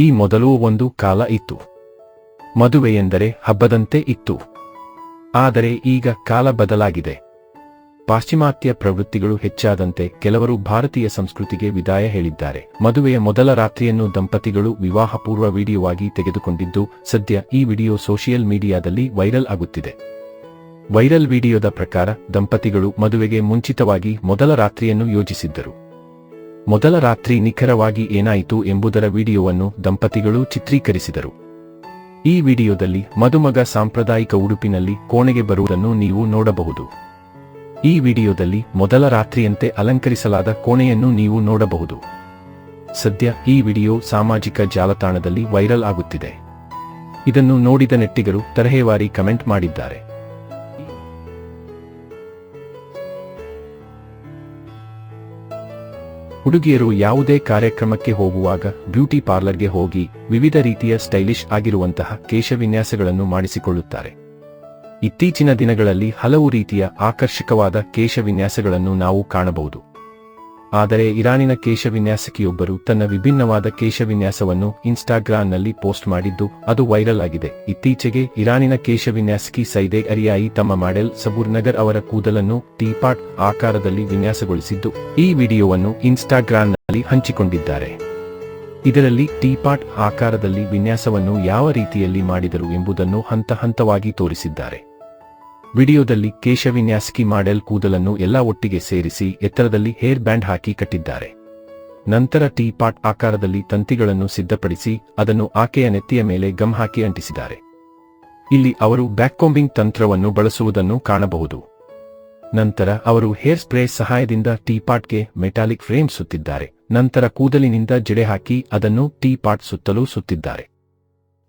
ಈ ಮೊದಲು ಒಂದು ಕಾಲ ಇತ್ತು. ಮದುವೆಯೆಂದರೆ ಹಬ್ಬದಂತೆ ಇತ್ತು. ಆದರೆ ಈಗ ಕಾಲ ಬದಲಾಗಿದೆ. ಪಾಶ್ಚಿಮಾತ್ಯ ಪ್ರವೃತ್ತಿಗಳು ಹೆಚ್ಚಾದಂತೆ ಕೆಲವರು ಭಾರತೀಯ ಸಂಸ್ಕೃತಿಗೆ ವಿದಾಯ ಹೇಳಿದ್ದಾರೆ. ಮದುವೆಯ ಮೊದಲ ರಾತ್ರಿಯನ್ನು ದಂಪತಿಗಳು ವಿವಾಹಪೂರ್ವ ವಿಡಿಯೋವಾಗಿ ತೆಗೆದುಕೊಂಡಿದ್ದು, ಸದ್ಯ ಈ ವಿಡಿಯೋ ಸೋಷಿಯಲ್ ಮೀಡಿಯಾದಲ್ಲಿ ವೈರಲ್ ಆಗುತ್ತಿದೆ. ವೈರಲ್ ವಿಡಿಯೋದ ಪ್ರಕಾರ, ದಂಪತಿಗಳು ಮದುವೆಗೆ ಮುಂಚಿತವಾಗಿ ಮೊದಲ ರಾತ್ರಿಯನ್ನು ಯೋಜಿಸಿದ್ದರು. ಮೊದಲ ರಾತ್ರಿ ನಿಖರವಾಗಿ ಏನಾಯಿತು ಎಂಬುದರ ವಿಡಿಯೋವನ್ನು ದಂಪತಿಗಳು ಚಿತ್ರೀಕರಿಸಿದರು. ಈ ವಿಡಿಯೋದಲ್ಲಿ ಮದುಮಗ ಸಾಂಪ್ರದಾಯಿಕ ಉಡುಪಿನಲ್ಲಿ ಕೋಣೆಗೆ ಬರುವುದನ್ನು ನೀವು ನೋಡಬಹುದು. ಈ ವಿಡಿಯೋದಲ್ಲಿ ಮೊದಲ ರಾತ್ರಿಯಂತೆ ಅಲಂಕರಿಸಲಾದ ಕೋಣೆಯನ್ನು ನೀವು ನೋಡಬಹುದು. ಸದ್ಯ ಈ ವಿಡಿಯೋ ಸಾಮಾಜಿಕ ಜಾಲತಾಣದಲ್ಲಿ ವೈರಲ್ ಆಗುತ್ತಿದೆ. ಇದನ್ನು ನೋಡಿದ ನೆಟ್ಟಿಗರು ತರಹೇವಾರಿ ಕಮೆಂಟ್ ಮಾಡಿದ್ದಾರೆ. ಹುಡುಗಿಯರು ಯಾವುದೇ ಕಾರ್ಯಕ್ರಮಕ್ಕೆ ಹೋಗುವಾಗ ಬ್ಯೂಟಿ ಪಾರ್ಲರ್ಗೆ ಹೋಗಿ ವಿವಿಧ ರೀತಿಯ ಸ್ಟೈಲಿಶ್ ಆಗಿರುವಂತಹ ಕೇಶವಿನ್ಯಾಸಗಳನ್ನು ಮಾಡಿಸಿಕೊಳ್ಳುತ್ತಾರೆ. ಇತ್ತೀಚಿನ ದಿನಗಳಲ್ಲಿ ಹಲವು ರೀತಿಯ ಆಕರ್ಷಕವಾದ ಕೇಶವಿನ್ಯಾಸಗಳನ್ನು ನಾವು ಕಾಣಬಹುದು. ಆದರೆ ಇರಾನಿನ ಕೇಶವಿನ್ಯಾಸಕಿಯೊಬ್ಬರು ತನ್ನ ವಿಭಿನ್ನವಾದ ಕೇಶವಿನ್ಯಾಸವನ್ನು ಇನ್ಸ್ಟಾಗ್ರಾಂನಲ್ಲಿ ಪೋಸ್ಟ್ ಮಾಡಿದ್ದು ಅದು ವೈರಲ್ ಆಗಿದೆ. ಇತ್ತೀಚೆಗೆ ಇರಾನಿನ ಕೇಶವಿನ್ಯಾಸಕಿ ಸೈದೆ ಅರಿಯಾಯಿ ತಮ್ಮ ಮಾಡೆಲ್ ಸಬೂರ್ ನಗರ್ ಅವರ ಕೂದಲನ್ನು ಟೀಪಾಟ್ ಆಕಾರದಲ್ಲಿ ವಿನ್ಯಾಸಗೊಳಿಸಿದ್ದು, ಈ ವಿಡಿಯೋವನ್ನು ಇನ್ಸ್ಟಾಗ್ರಾಂನಲ್ಲಿ ಹಂಚಿಕೊಂಡಿದ್ದಾರೆ. ಇದರಲ್ಲಿ ಟೀಪಾಟ್ ಆಕಾರದಲ್ಲಿ ವಿನ್ಯಾಸವನ್ನು ಯಾವ ರೀತಿಯಲ್ಲಿ ಮಾಡಿದರು ಎಂಬುದನ್ನು ಹಂತ ಹಂತವಾಗಿ ತೋರಿಸಿದ್ದಾರೆ. ವಿಡಿಯೋದಲ್ಲಿ ಕೇಶವಿನ್ಯಾಸ್ಕಿ ಮಾಡೆಲ್ ಕೂದಲನ್ನು ಎಲ್ಲ ಒಟ್ಟಿಗೆ ಸೇರಿಸಿ ಎತ್ತರದಲ್ಲಿ ಹೇರ್ ಬ್ಯಾಂಡ್ ಹಾಕಿ ಕಟ್ಟಿದ್ದಾರೆ. ನಂತರ ಟೀ ಪಾಟ್ ಆಕಾರದಲ್ಲಿ ತಂತಿಗಳನ್ನು ಸಿದ್ಧಪಡಿಸಿ ಅದನ್ನು ಆಕೆಯ ನೆತ್ತಿಯ ಮೇಲೆ ಗಮ್ ಹಾಕಿ ಅಂಟಿಸಿದ್ದಾರೆ. ಇಲ್ಲಿ ಅವರು ಬ್ಯಾಕ್ಕೊಂಬಿಂಗ್ ತಂತ್ರವನ್ನು ಬಳಸುವುದನ್ನು ಕಾಣಬಹುದು. ನಂತರ ಅವರು ಹೇರ್ ಸ್ಪ್ರೇ ಸಹಾಯದಿಂದ ಟೀಪಾಟ್ಗೆ ಮೆಟಾಲಿಕ್ ಫ್ರೇಮ್ ಸುತ್ತಿದ್ದಾರೆ. ನಂತರ ಕೂದಲಿನಿಂದ ಜಡೆ ಹಾಕಿ ಅದನ್ನು ಟೀಪಾಟ್ ಸುತ್ತಲೂ ಸುತ್ತಿದ್ದಾರೆ.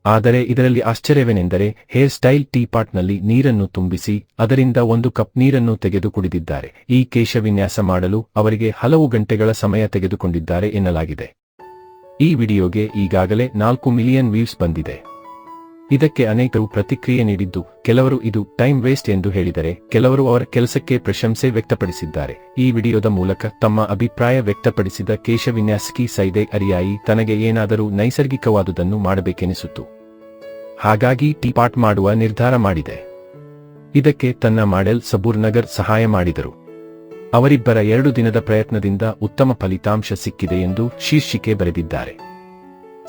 ಆದರೆ ಇದರಲ್ಲಿ ಆಶ್ಚರ್ಯವೇನೆಂದರೆ ಹೇರ್ ಸ್ಟೈಲ್ ಟೀಪಾಟ್ನಲ್ಲಿ ನೀರನ್ನು ತುಂಬಿಸಿ ಅದರಿಂದ ಒಂದು ಕಪ್ ನೀರನ್ನು ತೆಗೆದು ಕುಡಿದಿದ್ದಾರೆ ಈ ಕೇಶವಿನ್ಯಾಸ ಮಾಡಲು ಅವರಿಗೆ ಹಲವು ಗಂಟೆಗಳ ಸಮಯ ತೆಗೆದುಕೊಂಡಿದ್ದಾರೆ ಎನ್ನಲಾಗಿದೆ. ಈ ವಿಡಿಯೋಗೆ ಈಗಾಗಲೇ ನಾಲ್ಕು ಮಿಲಿಯನ್ ವ್ಯೂಸ್ ಬಂದಿದೆ. ಇದಕ್ಕೆ ಅನೇಕರು ಪ್ರತಿಕ್ರಿಯೆ ನೀಡಿದ್ದು, ಕೆಲವರು ಇದು ಟೈಮ್ ವೇಸ್ಟ್ ಎಂದು ಹೇಳಿದರೆ, ಕೆಲವರು ಅವರ ಕೆಲಸಕ್ಕೆ ಪ್ರಶಂಸೆ ವ್ಯಕ್ತಪಡಿಸಿದ್ದಾರೆ. ಈ ವಿಡಿಯೋದ ಮೂಲಕ ತಮ್ಮ ಅಭಿಪ್ರಾಯ ವ್ಯಕ್ತಪಡಿಸಿದ ಕೇಶವಿನ್ಯಾಸಕಿ ಸೈದೆ ಅರಿಯಾಯಿ ತನಗೆ ಏನಾದರೂ ನೈಸರ್ಗಿಕವಾದುದನ್ನು ಮಾಡಬೇಕೆನಿಸಿತು. ಹಾಗಾಗಿ ಟೀಪಾಟ್ ಮಾಡುವ ನಿರ್ಧಾರ ಮಾಡಿದೆ. ಇದಕ್ಕೆ ತನ್ನ ಮಾಡೆಲ್ ಸಬೂರ್ ನಗರ್ ಸಹಾಯ ಮಾಡಿದರು. ಅವರಿಬ್ಬರ ಎರಡು ದಿನದ ಪ್ರಯತ್ನದಿಂದ ಉತ್ತಮ ಫಲಿತಾಂಶ ಸಿಕ್ಕಿದೆ ಎಂದು ಶೀರ್ಷಿಕೆ ಬರೆದಿದ್ದಾರೆ.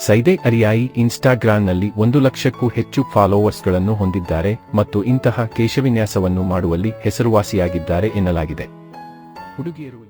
ಸೈದೆ ಅರಿಯಾಯಿ ಇನ್ಸ್ಟಾಗ್ರಾಂನಲ್ಲಿ ಒಂದು ಲಕ್ಷಕ್ಕೂ ಹೆಚ್ಚು ಫಾಲೋವರ್ಸ್ಗಳನ್ನು ಹೊಂದಿದ್ದಾರೆ ಮತ್ತು ಇಂತಹ ಕೇಶವಿನ್ಯಾಸವನ್ನು ಮಾಡುವಲ್ಲಿ ಹೆಸರುವಾಸಿಯಾಗಿದ್ದಾರೆ ಎನ್ನಲಾಗಿದೆ. ಹುಡುಗಿಯರು